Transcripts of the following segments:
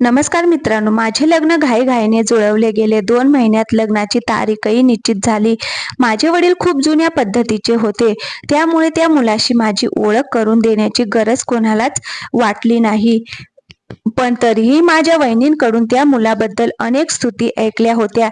नमस्कार मित्रांनो माझे लग्न घाईघाईने जुळवले गेले. दोन महिन्यात लग्नाची तारीखही निश्चित झाली. माझे वडील खूप जुन्या पद्धतीचे होते. त्यामुळे त्या मुलाशी माझी ओळख करून देण्याची गरज कोणालाच वाटली नाही. पण तरीही माझ्या वहिनींकडून त्या मुलाबद्दल अनेक स्तुती ऐकल्या होत्या.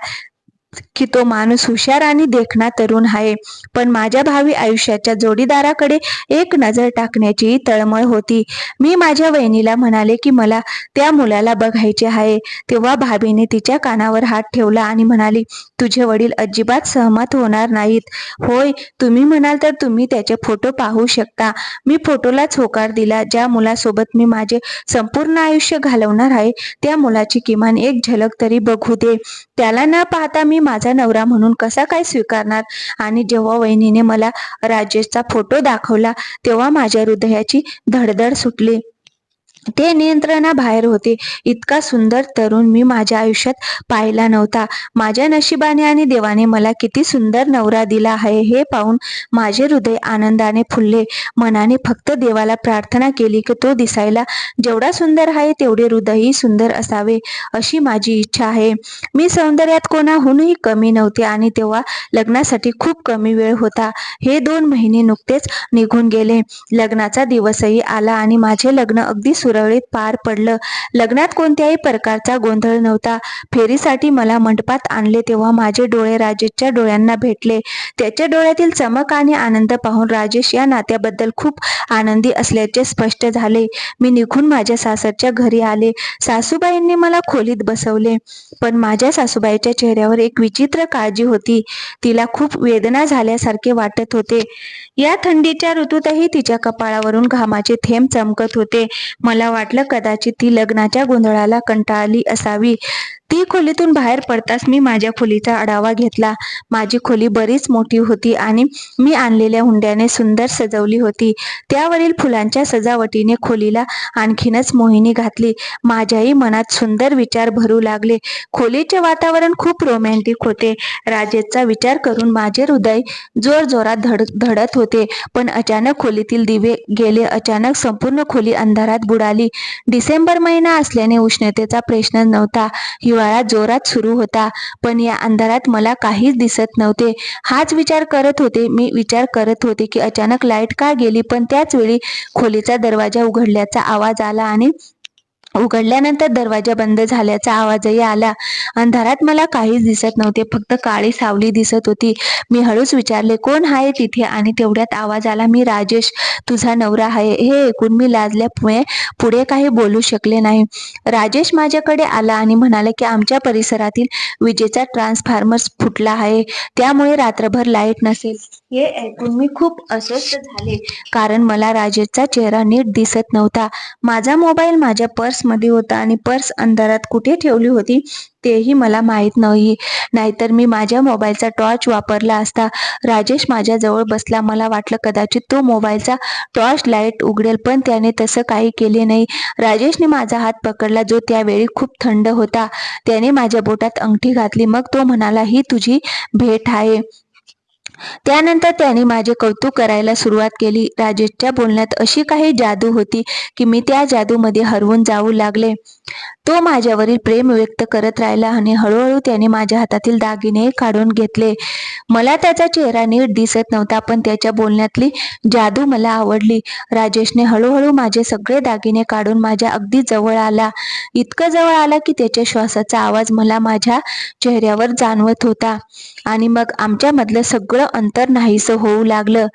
की तो माणूस हुशार आणि देखणा तरुण आहे. पण माझ्या भावी आयुष्याच्या जोडीदाराकडे एक नजर टाकण्याची तळमळ होती. मी माझ्या वहिनीला म्हणाले की मला त्या मुलाला बघायचे आहे. तेव्हा भाभीने तिच्या कानावर हात ठेवला आणि म्हणाली तुझे वडील अजिबात सहमत होणार नाहीत. होय तुम्ही म्हणाल तर तुम्ही त्याचे फोटो पाहू शकता. मी फोटोलाच होकार दिला. ज्या मुलासोबत मी माझे संपूर्ण आयुष्य घालवणार आहे त्या मुलाची किमान एक झलक तरी बघू दे. त्याला न पाहता मी माझा नवरा म्हणून कसा काय स्वीकारणार? आणि जेव्हा वहिनीने मला राजेशचा फोटो दाखवला तेव्हा माझ्या हृदयाची धडधड सुटली. ते नियंत्रणाबाहेर होते. इतका सुंदर तरुण मी माझ्या आयुष्यात पाहिला नव्हता. माझ्या नशिबाने आणि देवाने मला किती सुंदर नवरा दिला आहे हे पाहून माझे हृदय आनंदाने फुलले. मनाने फक्त देवाला प्रार्थना केली की तो दिसायला जेवढा सुंदर आहे तेवढे हृदयही सुंदर असावे अशी माझी इच्छा आहे. मी सौंदर्यात कोणाहूनही कमी नव्हते आणि तेव्हा लग्नासाठी खूप कमी वेळ होता. हे दोन महिने नुकतेच निघून गेले. लग्नाचा दिवसही आला आणि माझे लग्न अगदी सुरळीत पार पडलं. लग्नात कोणत्याही प्रकारचा गोंधळ नव्हता. फेरीसाठी मला मंडपात आणले तेव्हा माझे डोळे राजेशच्या डोळ्यांना भेटले. त्याच्या डोळ्यातील चमक आणि आनंद पाहून राजेश या नात्याबद्दल खूप आनंदी असल्याचे स्पष्ट झाले. मी निघून माझ्या सासरच्या घरी आले. सासूबाईंनी मला खोलीत बसवले. पण माझ्या सासूबाईच्या चेहऱ्यावर एक विचित्र काळजी होती. तिला खूप वेदना झाल्यासारखे वाटत होते. या थंडीच्या ऋतूतही तिच्या कपाळावरून घामाचे थेंब चमकत होते. मला वाटलं कदाचित ती लग्नाच्या गोंधळाला कंटाळली असावी. ती खोलीतून बाहेर पडताच मी माझ्या खोलीचा आढावा घेतला. माझी खोली बरीच मोठी होती आणि मी आणलेल्या हुंड्याने सुंदर सजवली होती. त्यावरील फुलांच्या सजावटीने खोलीला आणखीनच मोहिनी घातली. माझ्याही मनात सुंदर विचार भरू लागले. खोलीचे वातावरण खूप रोमॅन्टिक होते. राजेशचा विचार करून माझे हृदय जोर जोरात धड धडत होते. पण अचानक खोलीतील दिवे गेले. अचानक संपूर्ण खोली अंधारात बुडाली. डिसेंबर महिना असल्याने उष्णतेचा प्रश्न नव्हता. हिवाळा जोरात सुरू होता पण या अंधारात मला काहीच दिसत नव्हते. हाच विचार करत होते. मी विचार करत होते की अचानक लाइट का गेली पण त्याच वेळी खोलीचा दरवाजा उघडल्याचा आवाज आला आणि उघडल्यानंतर दरवाजा बंद झाल्याचा आवाजही आला. अंधारात मला काहीच दिसत नव्हते फक्त काळी सावली दिसत होती. मी हळूच विचारले कोण आहे तिथे? आणि तेवढ्यात आवाज आला मी राजेश तुझा नवरा आहे. हे ऐकून मी लाजल्यामुळे पुढे काही बोलू शकले नाही. राजेश माझ्याकडे आला आणि म्हणाले की आमच्या परिसरातील विजेचा ट्रान्सफॉर्मर फुटला आहे. त्यामुळे रात्रभर लाइट नसेल. हे ऐकून मी खूप अस्वस्थ झाले कारण मला राजेशचा चेहरा नीट दिसत नव्हता. माझा मोबाईल माझ्या पर्स पर्समध्ये होता आणि पर्स अंधारात कुठे ठेवली होती तेही मला माहीत नाही. नाहीतर मी माझ्या मोबाईलचा टॉर्च वापरला असता. राजेश माझ्याजवळ बसला. मला वाटलं कदाचित तो मोबाईलचा टॉर्च लाइट उघडेल पण त्याने तसं काही केले नाही. राजेशने माझा हात पकडला जो त्यावेळी खूप थंड होता. त्याने माझ्या बोटात अंगठी घातली. मग तो म्हणाला ही तुझी भेट आहे. त्यानंतर त्याने माझे कौतुक करायला सुरुवात केली. राजेशच्या बोलण्यात अशी काही जादू होती की मी त्या जादूमध्ये हरवून जाऊ लागले. तो माझ्यावरील प्रेम व्यक्त करत राहिला आणि हळूहळू त्याने माझ्या हातातील दागिने काढून घेतले. मला त्याचा चेहरा नीट दिसत नव्हता पण त्याच्या बोलण्यातली जादू मला आवडली. राजेशने हळूहळू माझे सगळे दागिने काढून माझ्या अगदी जवळ आला. इतकं जवळ आला की त्याच्या श्वासाचा आवाज मला माझ्या चेहऱ्यावर जाणवत होता. आणि मग आमच्यामधलं सगळं अंतर नाहीसं होऊ लागलं.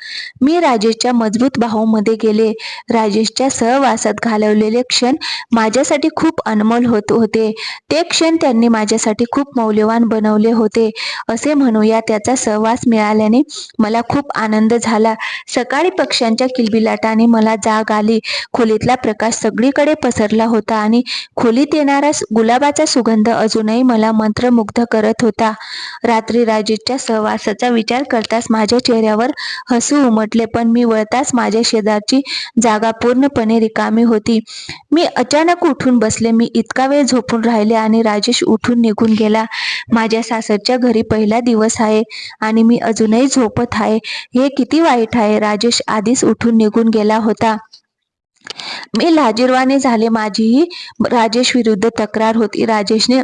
मी राजेशच्या मजबूत भाऊमध्ये गेले. राजेशच्या सहवासात घालवलेले क्षण माझ्यासाठी खूप अनमोल होत होते. ते क्षण त्यांनी माझ्यासाठी खूप मौल्यवान बनवले होते. असे म्हणूया त्याचा सहवास मिळाल्याने मला खूप आनंद झाला. सकाळी पक्ष्यांच्या किलबिलाटाने मला जाग आली. खोलीतला प्रकाश सगळीकडे पसरला होता आणि खोलीत येणारा गुलाबाचा सुगंध अजूनही मला मंत्रमुग्ध करत होता. रात्री राजेशच्या सहवासाचा विचार करताच माझ्या चेहऱ्यावर हसू उमटले पण मी वळताच माझ्या शेजारची जागा पूर्णपणे रिकामी होती. मी अचानक उठून बसले. मी इतका वेळ झोपून राहिले आणि राजेश उठून निघून गेला. माझ्या सासरच्या घरी पहिला दिवस आहे आणि मी अजूनही झोपत आहे. हे किती वाईट आहे राजेश आधीच उठून निघून गेला होता. मी लाजीरवाने झाले माझीही राजेश विरुद्ध तक्रार होती. राजेशने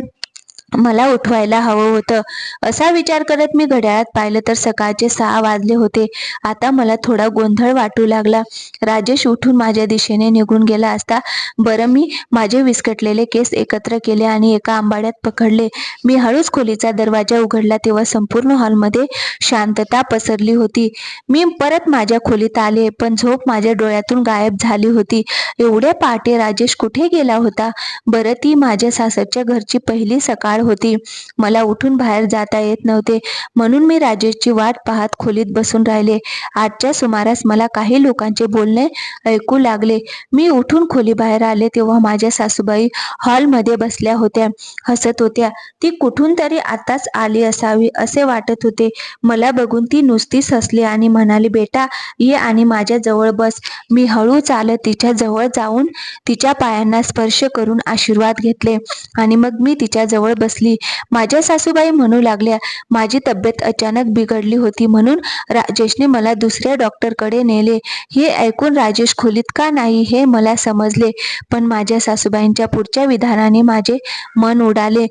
मला उठवायला हवं होतं. असा विचार करत मी घड्याळात पाहिलं तर सकाळचे सहा वाजले होते. आता मला थोडा गोंधळ वाटू लागला. राजेश उठून माझ्या दिशेने निघून गेला असता. बरं मी माझे विस्कटलेले केस एकत्र केले आणि एका आंबाड्यात पकडले. मी हळूच खोलीचा दरवाजा उघडला तेव्हा संपूर्ण हॉलमध्ये शांतता पसरली होती. मी परत माझ्या खोलीत आले पण झोप माझ्या डोळ्यातून गायब झाली होती. एवढ्या पहाटे राजेश कुठे गेला होता? बरं ती माझ्या सासरच्या घरची पहिली सकाळ होती. मला उठून बाहेर जाता येत नव्हते. म्हणून मी राजेशची वाट पाहत खोलीत बसून राहिले. आजच्या सुमारास मला काही लोकांचे बोलणे ऐकू लागले. मी उठून खोली बाहेर आले तेव्हा माझ्या सासूबाई हॉलमध्ये बसल्या होत्या. हसत होत्या. ती कुठून तरी आताच आली असावी असे वाटत होते. मला बघून ती नुसतीच हसली आणि म्हणाली बेटा ये आणि माझ्या जवळ बस. मी हळू चालत तिच्या जवळ जाऊन तिच्या पायांना स्पर्श करून आशीर्वाद घेतले आणि मग मी तिच्या जवळ बस बसली माझ्या सासूबाई म्हणू लागल्या माझी तब्येत अचानक बिघडली होती म्हणून राजेशने मला दुसऱ्या डॉक्टरकडे नेले. हे ऐकून राजेश खोलीत का नाही हे मला समजले. पण माझ्या सासूबाईंच्या पुढच्या विधानाने माझे मन उडाले.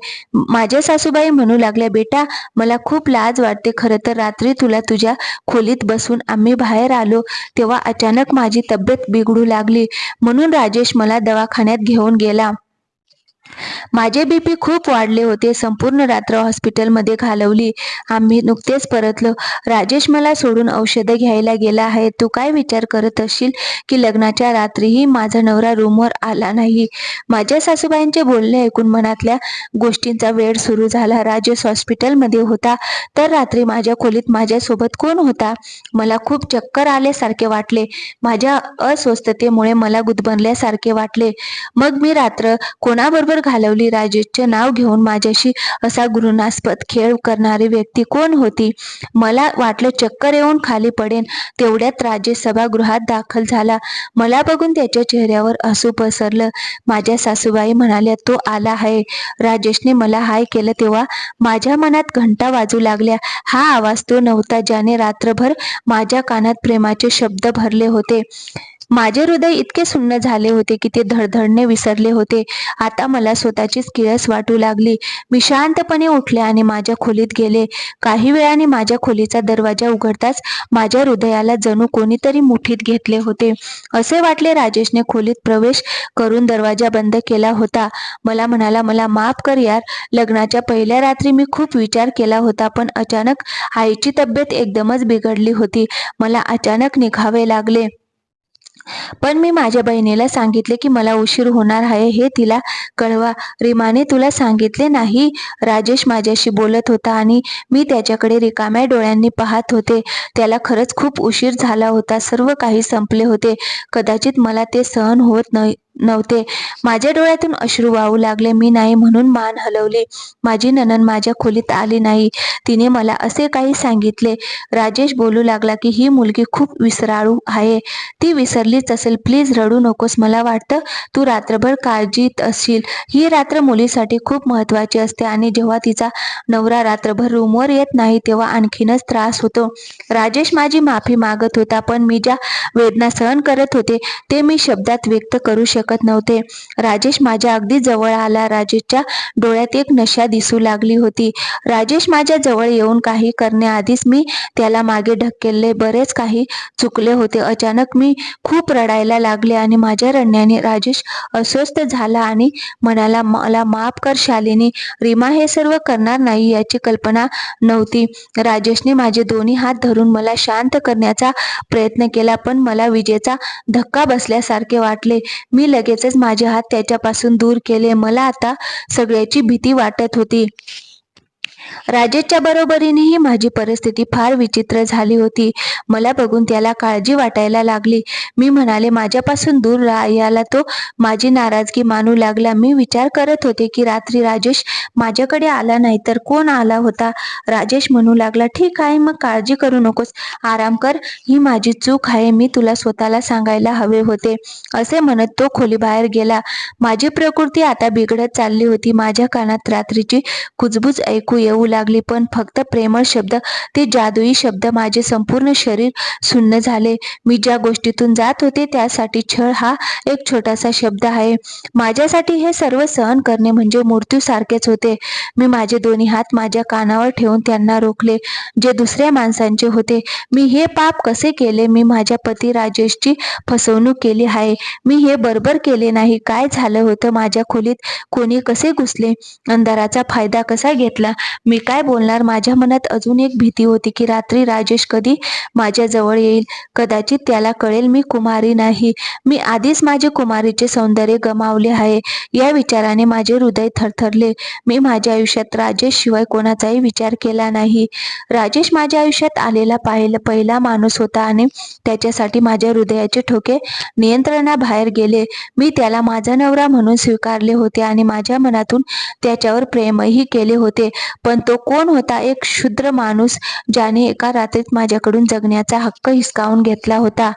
माझ्या सासूबाई म्हणू लागल्या बेटा मला खूप लाज वाटते. खरं तर रात्री तुला तुझ्या खोलीत बसून आम्ही बाहेर आलो. तेव्हा अचानक माझी तब्येत बिघडू लागली. म्हणून राजेश मला दवाखान्यात घेऊन गेला. माझे बीपी खूप वाढले होते. संपूर्ण रात्र हॉस्पिटलमध्ये घालवली. आम्ही नुकतेच परतलो. राजेश मला सोडून औषधं घ्यायला गेला आहे. तू काय विचार करत असशील की लग्नाच्या रात्रीही माझा नवरा रूमवर आला नाही? माझ्या सासूबाईंचे बोलणे ऐकून मनातल्या गोष्टींचा वेळ सुरू झाला. राजेश हॉस्पिटलमध्ये होता. तर रात्री माझ्या खोलीत माझ्यासोबत कोण होता? मला खूप चक्कर आल्यासारखे वाटले. माझ्या अस्वस्थतेमुळे मला गुदबनल्यासारखे वाटले. मग मी रात्र कोणाबरोबर घालवली. राजेशचे नाव घेऊन माझ्याशी असा गुरुनास्पद खेळ करणारी व्यक्ती कोण होती? मला वाटलं चक्कर येऊन खाली पडेन. तेवढ्यात राजेश सभागृहात दाखल झाला. मला बघून त्याच्या चेहऱ्यावर हसू पसरलं. माझ्या सासूबाई म्हणाल्या तो आला आहे. राजेशने मला हाय केलं तेव्हा माझ्या मनात घंटा वाजू लागल्या. हा आवाज तो नव्हता ज्याने रात्रभर माझ्या कानात प्रेमाचे शब्द भरले होते. माझे हृदय इतके सुन्न झाले होते की ते धडधडणे विसरले होते. आता मला स्वतःचीच किळस वाटू लागली. मी शांतपणे उठले आणि माझ्या खोलीत गेले. काही वेळाने माझ्या खोलीचा दरवाजा उघडताच माझ्या हृदयाला जणू कोणीतरी मुठीत घेतले होते. असे वाटले राजेशने खोलीत प्रवेश करून दरवाजा बंद केला होता. मला म्हणाला मला माफ कर यार. लग्नाच्या पहिल्या रात्री मी खूप विचार केला होता पण अचानक आईची तब्येत एकदमच बिघडली होती. मला अचानक निघावे लागले. पण मी माझ्या बहिणीला सांगितले की मला उशीर होणार आहे हे तिला कळवा. रीमाने तुला सांगितले नाही. राजेश माझ्याशी बोलत होता आणि मी त्याच्याकडे रिकाम्या डोळ्यांनी पाहत होते. त्याला खरंच खूप उशीर झाला होता. सर्व काही संपले होते. कदाचित मला ते सहन होत नाही नव्हते. माझ्या डोळ्यातून अश्रू वाहू लागले. मी नाही म्हणून मान हलवली. माझी ननन माझ्या खोलीत आली नाही. तिने मला असे काही सांगितले. राजेश बोलू लागला की ही मुलगी खूप विसराळू आहे. ती विसरलीच असेल. प्लीज रडू नकोस. मला वाटतं तू रात्रभर काळजीत असशील. ही रात्र मुलीसाठी खूप महत्वाची असते आणि जेव्हा तिचा नवरा रात्रभर रूमवर येत नाही तेव्हा आणखीनच त्रास होतो. राजेश माझी माफी मागत होता पण मी ज्या वेदना सहन करत होते ते मी शब्दात व्यक्त करू शकत शकत नव्हते. राजेश माझ्या अगदी जवळ आला. राजेशच्या डोळ्यात एक नशा दिसू लागली होती. राजेश माझ्या जवळ येऊन काही करण्याआधीच मी त्याला मागे ढकलले. बरेच काही चुकले होते. अचानक मी खूप रडायला लागले आणि माझ्या रडण्याने राजेश अस्वस्थ झाला आणि म्हणाला मला माफ कर शालिनी. रीमा हे सर्व करणार नाही याची कल्पना नव्हती. राजेशने माझे दोन्ही हात धरून मला शांत करण्याचा प्रयत्न केला पण मला विजेचा धक्का बसल्यासारखे वाटले. मी लगेचच माझे हात त्याच्यापासून दूर केले. मला आता सगळ्याची भीती वाटत होती. राजेशच्या बरोबरीनेही माझी परिस्थिती फार विचित्र झाली होती. मला बघून त्याला काळजी वाटायला लागली. मी म्हणाले माझ्यापासून दूर राहायला तो माझी नाराजगी मानू लागला. मी विचार करत होते की रात्री राजेश माझ्याकडे आला नाही तर कोण आला होता राजेश म्हणू लागला ठीक आहे मग काळजी करू नकोस. आराम कर. ही माझी चूक आहे. मी तुला स्वतःला सांगायला हवे होते असे म्हणत तो खोली बाहेर गेला. माझी प्रकृती आता बिघडत चालली होती. माझ्या कानात रात्रीची कुजबूज ऐकू येऊ येऊ लागली. पण फक्त प्रेमळ शब्द ते जादुई शब्द माझे संपूर्ण शरीर सुन्न झाले. मी ज्या गोष्टीतून जात होते त्यासाठी छळ हा एक छोटासा शब्द आहे. माझ्यासाठी हे सर्व सहन करणे म्हणजे मृत्यूसारखेच होते. मी माझे दोन्ही हात माझ्या कानावर ठेवून त्यांना रोखले जे दुसऱ्या माणसांचे होते. मी हे पाप कसे केले? मी माझ्या पती राजेशची फसवणूक केली आहे. मी हे बरोबर केले नाही. काय झालं होतं? माझ्या खोलीत कोणी कसे घुसले? अंधाराचा फायदा कसा घेतला? मी काय बोलणार? माझ्या मनात अजून एक भीती होती की रात्री राजेश कधी माझ्या जवळ येईल? कदाचित त्याला कळेल मी कुमारी नाही. मी आधीच माझे कुमारीचे सौंदर्य गमावले आहे. या विचाराने माझे हृदय थरथरले. मी माझ्या आयुष्यात राजेश शिवाय कोणाचाही विचार केला नाही. राजेश माझ्या आयुष्यात आलेला पाहिला पहिला माणूस होता आणि त्याच्यासाठी माझ्या हृदयाचे ठोके नियंत्रणाबाहेर गेले. मी त्याला माझा नवरा म्हणून स्वीकारले होते आणि माझ्या मनातून त्याच्यावर प्रेमही केले होते. पण तो कोण होता? एक क्षुद्र माणूस ज्याने एका रात्रीत माझ्याकडून जगण्याचा हक्क हिसकावून घेतला होता.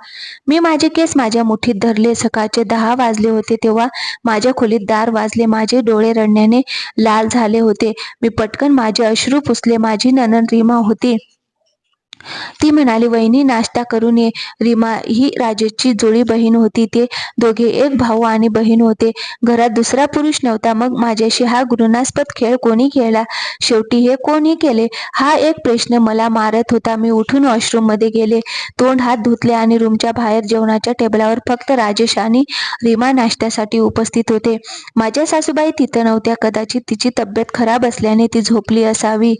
मी माझे केस माझ्या मुठीत धरले. सकाळचे दहा वाजले होते तेव्हा माझ्या खोलीत दार वाजले. माझे डोळे रडण्याने लाल झाले होते. मी पटकन माझे अश्रू पुसले. माझी ननन रीमा होती. ती म्हणाली वहिनी नाश्ता करून ये. रीमा ही राजेशची जुळी बहीण होती. ते दोघे एक भाऊ आणि बहीण होते. घरात दुसरा पुरुष नव्हता. मग माझ्याशी हा गुरुनास्पद खेळ कोणी खेळला? शेवटी हे कोणी केले? हा एक प्रश्न मला मारत होता. मी उठून वॉशरूममध्ये गेले. तोंड हात धुतले आणि रूमच्या बाहेर जेवणाच्या टेबलावर फक्त राजेश आणि रीमा नाश्त्यासाठी उपस्थित होते. माझ्या सासूबाई तिथं नव्हत्या. कदाचित तिची तब्येत खराब असल्याने ती झोपली असावी.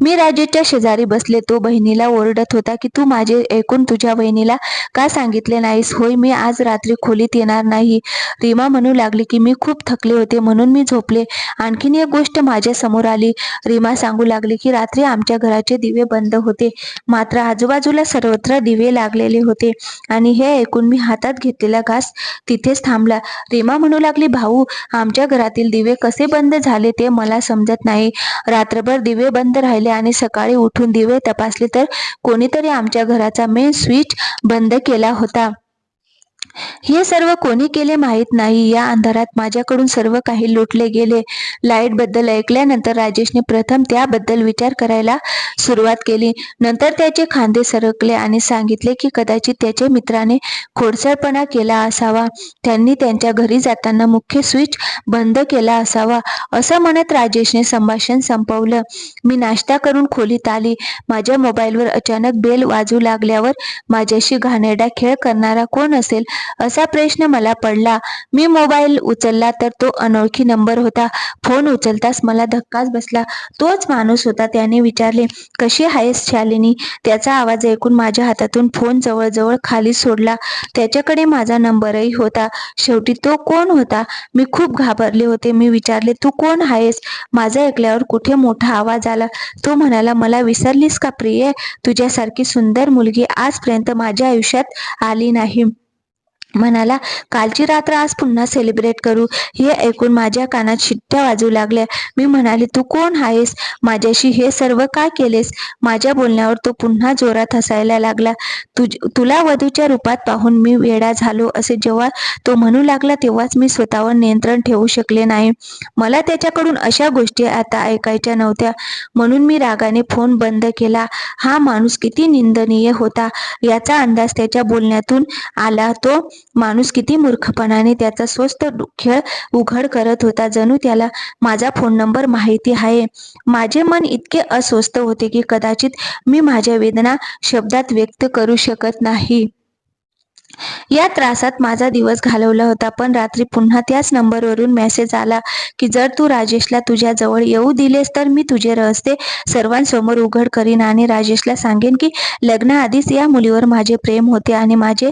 मी राजेशच्या शेजारी बसले. तो बहिणीला ओरडत होता की तू माझे ऐकून तुझ्या वहिनीला का सांगितले नाहीस? होय मी आज रात्री खोलीत येणार नाही. रीमा म्हणू लागली की मी खूप थकले होते म्हणून मी झोपले. आणखीन एक गोष्ट माझ्यासमोर आली. रीमा सांगू लागली की रात्री आमच्या घराचे दिवे बंद होते. मात्र आजूबाजूला सर्वत्र दिवे लागलेले होते आणि हे ऐकून मी हातात घेतलेला घास तिथेच थांबला. रीमा म्हणू लागली भाऊ आमच्या घरातील दिवे कसे बंद झाले ते मला समजत नाही. रात्रभर दिवे बंद राहिले आणि सकाळी उठून दिवे तपासले तर कोणीतरी आमच्या घराचा मेन स्विच बंद केला होता. हे सर्व कोणी केले माहीत नाही. या अंधारात माझ्याकडून सर्व काही लुटले गेले. लाईटबद्दल ऐकल्यानंतर राजेशने प्रथम त्याबद्दल विचार करायला सुरुवात केली. नंतर त्याचे खांदे सरकले आणि सांगितले की कदाचित त्याच्या मित्राने खोडसळपणा केला असावा. त्यांनी त्यांच्या घरी जाताना मुख्य स्विच बंद केला असावा असं म्हणत राजेशने संभाषण संपवलं. मी नाश्ता करून खोलीत आली. माझ्या मोबाईलवर अचानक बेल वाजू लागल्यावर माझ्याशी घाणेरडा खेळ करणारा कोण असेल? असा प्रश्न मला पडला. मी मोबाईल उचलला तर तो अनोळखी नंबर होता. फोन उचलताच मला धक्काच बसला. तोच माणूस होता त्याने विचारले कशी आहेस शालिनी? त्याचा आवाज ऐकून माझ्या हातातून फोन जवळजवळ खाली सोडला. त्याच्याकडे माझा नंबरही होता. शेवटी तो कोण होता? मी खूप घाबरले होते. मी विचारले तू कोण आहेस? माझं ऐकल्यावर कुठे मोठा आवाज आला. तो म्हणाला मला विसरलीस का प्रिय? तुझ्यासारखी सुंदर मुलगी आजपर्यंत माझ्या आयुष्यात आली नाही. म्हणाला कालची रात्र आज पुन्हा सेलिब्रेट करू? हे ऐकून माझ्या कानात शिट्ट्या वाजू लागल्या. मी म्हणाले तू कोण आहेस? माझ्याशी हे सर्व काय केलेस? माझ्या बोलण्यावर तो पुन्हा जोरात हसायला लागला. तुझ तुला वधूच्या रूपात पाहून मी वेडा झालो असे जेव्हा तो म्हणू लागला तेव्हाच मी स्वतःवर नियंत्रण ठेवू शकले नाही. मला त्याच्याकडून अशा गोष्टी आता ऐकायच्या नव्हत्या. म्हणून मी रागाने फोन बंद केला. हा माणूस किती निंदनीय होता. याचा अंदाज त्याच्या बोलण्यातून आला तो माणूस किती मूर्खपणाने त्याचा स्वस्त खेळ उघड करत होता. जणू त्याला माझा फोन नंबर माहिती आहे. माझे मन इतके अस्वस्थ होते की कदाचित मी माझ्या वेदना शब्दात व्यक्त करू शकत नाही. या त्रासात माझा दिवस घालवला होता पण रात्री पुन्हा त्याच नंबरवरून मेसेज आला की जर तू राजेशला तुझ्या जवळ येऊ दिलेस तर मी तुझे रहस्य सर्वांसमोर उघड करीन आणि राजेशला सांगेन की लग्नाआधीच या मुलीवर माझे प्रेम होते आणि माझे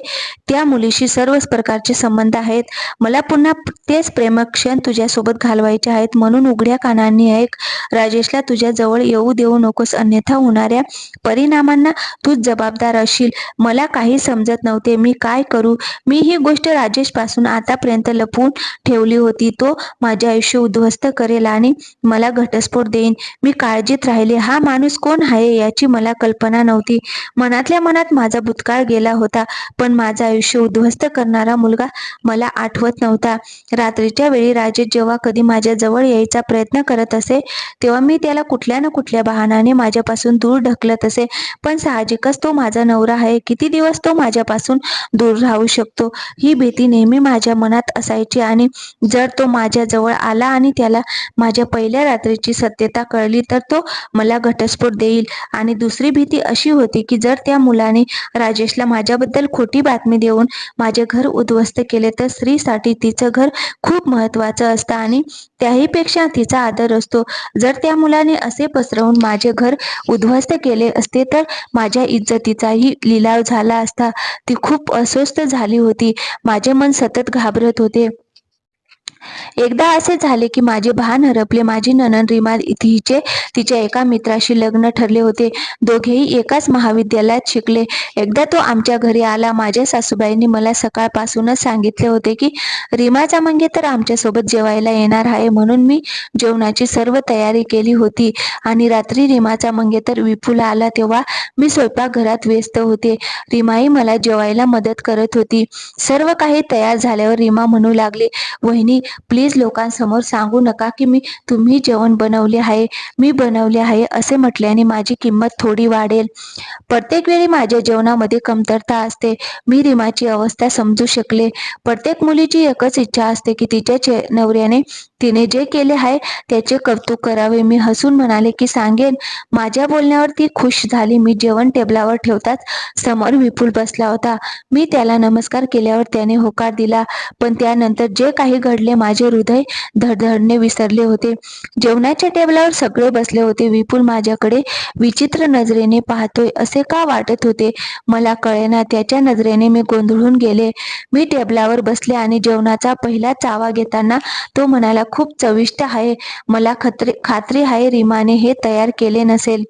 त्या मुलीशी सर्व प्रकारचे संबंध आहेत. मला पुन्हा तेच प्रेमक्षण तुझ्यासोबत घालवायचे आहेत. म्हणून उघड्या कानांनी ऐक राजेशला तुझ्या जवळ येऊ देऊ नकोस. अन्यथा होणाऱ्या परिणामांना तूच जबाबदार असशील मला काही समजत नव्हते. मी का काय करू? मी ही गोष्ट राजेशपासून आतापर्यंत लपवून ठेवली होती. तो माझे आयुष्य उद्ध्वस्त करेल आणि मला घटस्फोट देईन. मी काळजीत राहिले. हा माणूस कोण आहे याची मला कल्पना नव्हती. मनातल्या मनात माझा भूतकाळ गेला होता पण माझं आयुष्य उद्ध्वस्त करणारा मुलगा मला आठवत नव्हता. रात्रीच्या वेळी राजेश जेव्हा कधी माझ्या जवळ यायचा प्रयत्न करत असे तेव्हा मी त्याला कुठल्या ना कुठल्या बहाणाने माझ्यापासून दूर ढकलत असे. पण साहजिकच तो माझा नवरा आहे. किती दिवस तो माझ्यापासून दूर राहू शकतो. ही भीती नेहमी माझ्या मनात असायची आणि जर तो माझ्या जवळ आला आणि त्याला माझ्या पहिल्या रात्रीची सत्यता कळली तर तो मला घटस्फोट देईल. आणि दुसरी भीती अशी होती की जर त्या मुलाने राजेशला माझ्याबद्दल खोटी बातमी देऊन माझे घर उद्ध्वस्त केले तर स्त्रीसाठी तिचं घर खूप महत्वाचं असतं आणि त्याहीपेक्षा तिचा आदर असतो. जर त्या मुलाने असे पसरवून माझे घर उद्ध्वस्त केले असते तर माझ्या इज्जतीचाही लिलाव झाला असता. ती खूप अस्वस्थ झाली होती. माझे मन सतत घाबरत होते. एकदा असे झाले की माझे भान हरपले. माझी ननन रिमा तिचे तिच्या एका मित्राशी लग्न ठरले होते. दोघेही एकाच महाविद्यालयात शिकले. एकदा तो आमच्या घरी आला. माझ्या सासूबाईंनी मला सकाळपासूनच सांगितले होते की रिमाचा मंगे तर आमच्यासोबत जेवायला येणार आहे म्हणून मी जेवणाची सर्व तयारी केली होती. आणि रात्री रीमाचा मंगेतर विपुल आला तेव्हा मी स्वयंपाकघरात व्यस्त होते. रिमाही मला जेवायला मदत करत होती. सर्व काही तयार झाल्यावर रिमा म्हणू लागली वहिनी प्लीज लोकांसमोर सांगू नका की मी तुम्ही जेवण बनवले आहे मी बनवले आहे असे म्हटल्याने माझी किंमत थोडी वाढेल. प्रत्येक वेळी माझ्या जेवणामध्ये कमतरता असते. मी रिमाची अवस्था समजू शकले. प्रत्येक मुलीची एकच इच्छा असते की तिच्या नवऱ्याने तिने जे केले आहे त्याचे कौतुक करावे. मी हसून म्हणाले की सांगेन. माझ्या बोलण्यावर ती खुश झाली. मी जेवण टेबलावर ठेवताच समोर विपुल बसला होता. मी त्याला नमस्कार केल्यावर त्याने होकार दिला. पण त्यानंतर जे काही घडले माझे हृदय धडधडणे विसरले होते. जेवणाच्या टेबलावर सगळे बसले होते. विपुल माझ्याकडे विचित्र नजरेने पाहतोय. असे का वाटत होते? मला कळेना. त्याच्या नजरेने मी गोंधळून गेले. मी टेबलावर बसले आणि जेवणाचा पहिला चावा घेताना तो म्हणाला खूप चविष्ट आहे. मला खत्री खात्री आहे रीमाने हे तयार केले नसेल.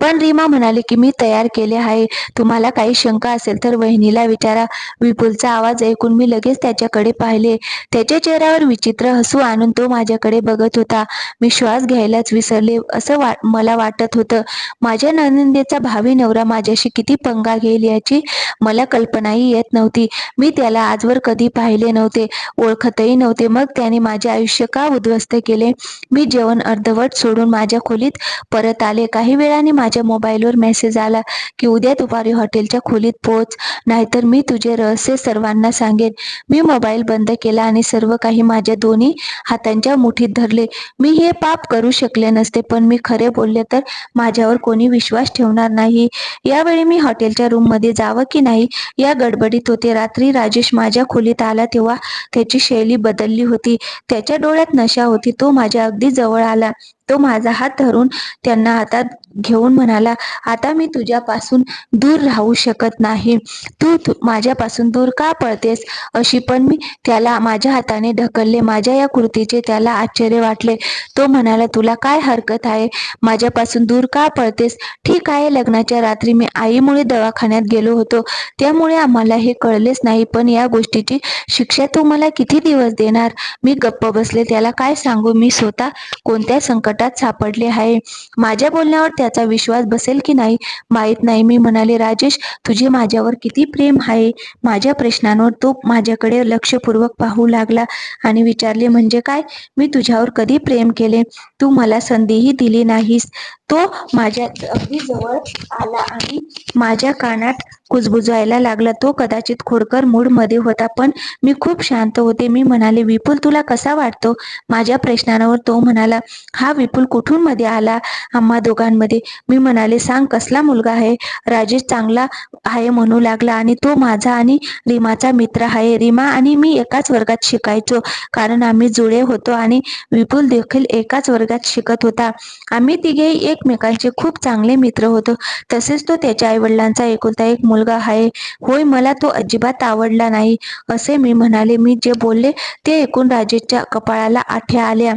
पण रीमा म्हणाली की मी तयार केले आहे. तुम्हाला काही शंका असेल तर वहिनीला विचारा. विपुलचा आवाज ऐकून मी लगेच त्याच्याकडे पाहिले. त्याच्या चेहऱ्यावर विचित्र हसू आणून तो माझ्याकडे बघत होता. मी श्वास घ्यायलाच विसरले असं वा मला वाटत होतं. माझ्या ननंदेचा भावी नवरा माझ्याशी किती पंगा घेईल याची मला कल्पनाही येत नव्हती. मी त्याला आजवर कधी पाहिले नव्हते ओळखतही नव्हते. मग त्याने माझे आयुष्य का उद्ध्वस्त केले? मी जेवण अर्धवट सोडून माझ्या खोलीत परत आले. काही वेळाने माझ्या मोबाईलवर मेसेज आला की उद्या दुपारी हॉटेलच्या खोलीत पोच नाहीतर मी तुझे रहस्य सर्वांना सांगेन. मी मोबाईल बंद केला आणि सर्व काही माझ्या दोन्ही हातांच्या मुठीत धरले. मी हे पाप करू शकले नसते पण मी खरे बोलले तर माझ्यावर कोणी विश्वास ठेवणार नाही. यावेळी मी हॉटेलच्या रूममध्ये जावं की नाही या गडबडीत होते. रात्री राजेश माझ्या खोलीत आला तेव्हा त्याची शैली बदलली होती. त्याच्या डोळ्यात नशा होती. तो माझ्या अगदी जवळ आला. तो माझा हात धरून त्यांना हातात घेऊन म्हणाला आता मी तुझ्यापासून दूर राहू शकत नाही. तू, माझ्यापासून दूर का पळतेस? अशी पण मी त्याला माझ्या हाताने ढकलले. माझ्या या कृतीचे त्याला आश्चर्य वाटले. तो म्हणाला तुला काय हरकत आहे? माझ्यापासून दूर का पळतेस? ठीक आहे लग्नाच्या रात्री मी आईमुळे दवाखान्यात गेलो होतो. त्यामुळे आम्हाला हे कळलेच नाही पण या गोष्टीची शिक्षा तू मला किती दिवस देणार? मी गप्प बसले. त्याला काय सांगू? मी स्वतः कोणत्या संकटात सापडले आहे? माझ्या बोलण्यावर त्याचा विश्वास बसेल की नाही माहीत नाही. मी म्हणाले राजेश तुझे माझ्यावर किती प्रेम आहे? माझ्या प्रश्नांवर तो माझ्याकडे लक्षपूर्वक पाहू लागला आणि विचारले म्हणजे काय? मी तुझ्यावर कधी प्रेम केले? तू मला संधीही दिली नाहीस. तो माझ्या अगदी जवळ आला आणि माझ्या कानात कुजबुजायला लागला. तो कदाचित खोडकर मूडमध्ये होता पण मी खूप शांत होते. मी म्हणाले विपुल तुला कसा वाटतो? माझ्या प्रश्नांवर तो म्हणाला हा विपुल कुठून मध्ये आला आम्हा दोघांमध्ये? मी म्हणाले सांग कसला मुलगा आहे? राजेश चांगला आहे म्हणू लागला आणि तो माझा आणि रीमाचा मित्र आहे. रीमा आणि मी एकाच वर्गात शिकायचो कारण आम्ही जुळे होतो आणि विपुल देखील एकाच वर्गात शिकत होता. आम्ही तिघे एक एकमेकांचे खूप चांगले मित्र होतो. तसेच तो त्याच्या आई वडिलांचा एकुलता एक मुलगा आहे. होय मला तो अजिबात आवडला नाही असे मी म्हणाले. मी जे बोलले ते ऐकून राजेशच्या कपाळाला आठ्या आल्या.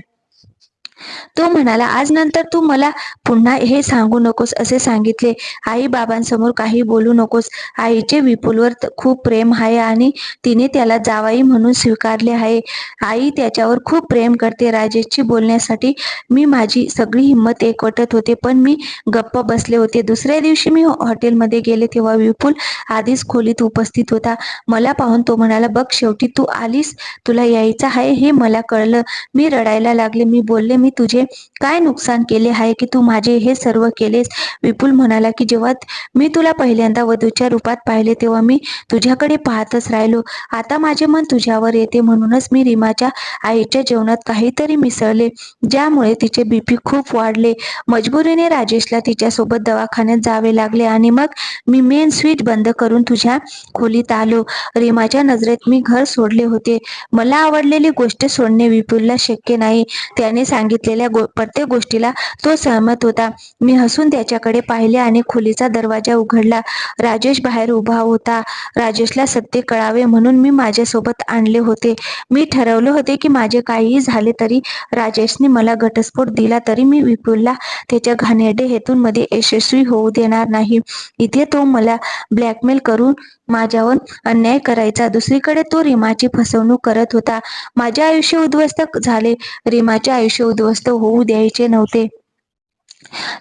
तो म्हणाला आज नंतर तू मला पुन्हा हे सांगू नकोस असे सांगितले. आई बाबांसमोर काही बोलू नकोस. आईचे विपुलवर खूप प्रेम आहे आणि तिने त्याला जावाई म्हणून स्वीकारले आहे. आई त्याच्यावर खूप प्रेम करते. राजेशची बोलण्यासाठी मी माझी सगळी हिंमत एकवटत होते पण मी गप्प बसले होते. दुसऱ्या दिवशी मी हॉटेलमध्ये गेले तेव्हा विपुल आधीच खोलीत उपस्थित होता. मला पाहून तो म्हणाला बघ शेवटी तू आलीस. तुला यायचं आहे हे मला कळलं. मी रडायला लागले. मी बोलले मी तुझे काय नुकसान केले आहे की तू माझे हे सर्व केलेस? विपुल म्हणाला की जेव्हा मी तुला पहिल्यांदा वधूच्या रूपात पाहिले तेव्हा मी तुझ्याकडे पाहतच राहिलो. आता माझे मन तुझ्यावर येते म्हणूनच मी रीमाच्या आईच्या जेवणात काहीतरी मिसळले ज्यामुळे तिचे बीपी खूप वाढले. मजबुरीने राजेशला तिच्यासोबत दवाखान्यात जावे लागले आणि मग मी मेन स्विच बंद करून तुझ्या खोलीत आलो. रीमाच्या नजरेत मी घर सोडले होते. मला आवडलेली गोष्ट सोडणे विपुलला शक्य नाही. त्याने सांगितले घेतलेल्या गो प्रत्येक गोष्टीला तो सहमत होता. मी हसून त्याच्याकडे पाहिले आणि खोलीचा दरवाजा उघडला. राजेश बाहेर उभा होता. राजेशला सत्य कळावे म्हणून मी माझ्यासोबत आणले होते. मी ठरवले होते की माझे काहीही झाले तरी राजेशने मला घटस्फोट दिला तरी मी विपुलला त्याच्या घाणेरडे हेतूंमध्ये यशस्वी होऊ देणार नाही. इथे तो मला ब्लॅकमेल करून माझ्यावर अन्याय करायचा. दुसरीकडे तो रीमाची फसवणूक करत होता. माझे आयुष्य उद्ध्वस्त झाले. रीमाचे आयुष्य उद्ध्वस्त होऊ द्यायचे नव्हते.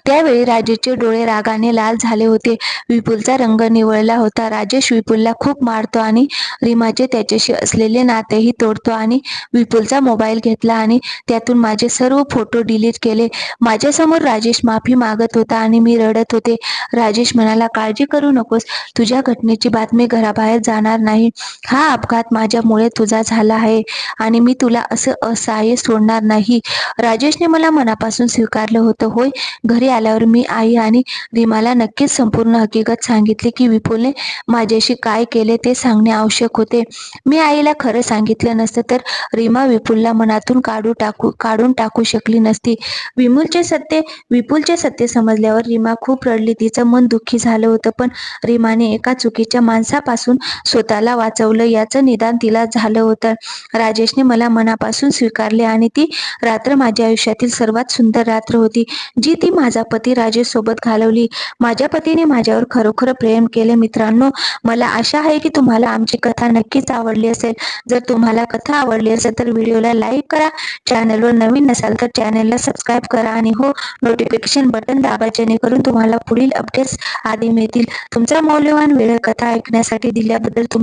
त्यावेळी राजेशचे डोळे रागाने लाल झाले होते. विपुलचा रंग निवळला होता. राजेश विपुलला खूप मारतो आणि रीमाचे त्याच्याशी असलेले नातेही तोडतो आणि विपुलचा मोबाईल घेतला आणि त्यातून माझे सर्व फोटो डिलीट केले. माझ्यासमोर राजेश माफी मागत होता आणि मी रडत होते. राजेश म्हणाला काळजी करू नकोस. तुझ्या घटनेची बातमी घराबाहेर जाणार नाही. हा अपघात माझ्यामुळे तुझा झाला आहे आणि मी तुला असं असहाय्य सोडणार नाही. राजेशने मला मनापासून स्वीकारलं होतं. होय घरी आल्यावर मी आई आणि रीमाला नक्कीच संपूर्ण हकीकत सांगितली की विपुलने माझ्याशी काय केले ते सांगणे आवश्यक होते. मी आईला खरं सांगितलं नसतं तर रीमा विपुलला मनातून काढू टाकू काढून टाकू शकली नसती. विमुलचे सत्य विपुलचे सत्य समजल्यावर रीमा खूप रडली. तिचं मन दुःखी झालं होतं पण रीमाने एका चुकीच्या माणसापासून स्वतःला वाचवलं याचं निदान तिला झालं होतं. राजेशने मला मनापासून स्वीकारले आणि ती रात्र माझ्या आयुष्यातील सर्वात सुंदर रात्र होती जी ती माझा पती राजेश सोबत घालवली. माझ्या पतीने माझ्यावर खरोखर प्रेम केले. मित्रांनो मला आशा आहे की तुम्हाला आमची कथा नक्कीच आवडली असेल. जर तुम्हाला कथा आवडली असेल तर व्हिडिओला लाईक करा. चॅनलवर नवीन नसाल तर चॅनलला सबस्क्राईब करा आणि हो नोटिफिकेशन बटन दाबा जेणेकरून तुम्हाला पुढील अपडेट्स आधी मिळतील. तुमचा मौल्यवान वेळ कथा ऐकण्यासाठी दिल्याबद्दल तुम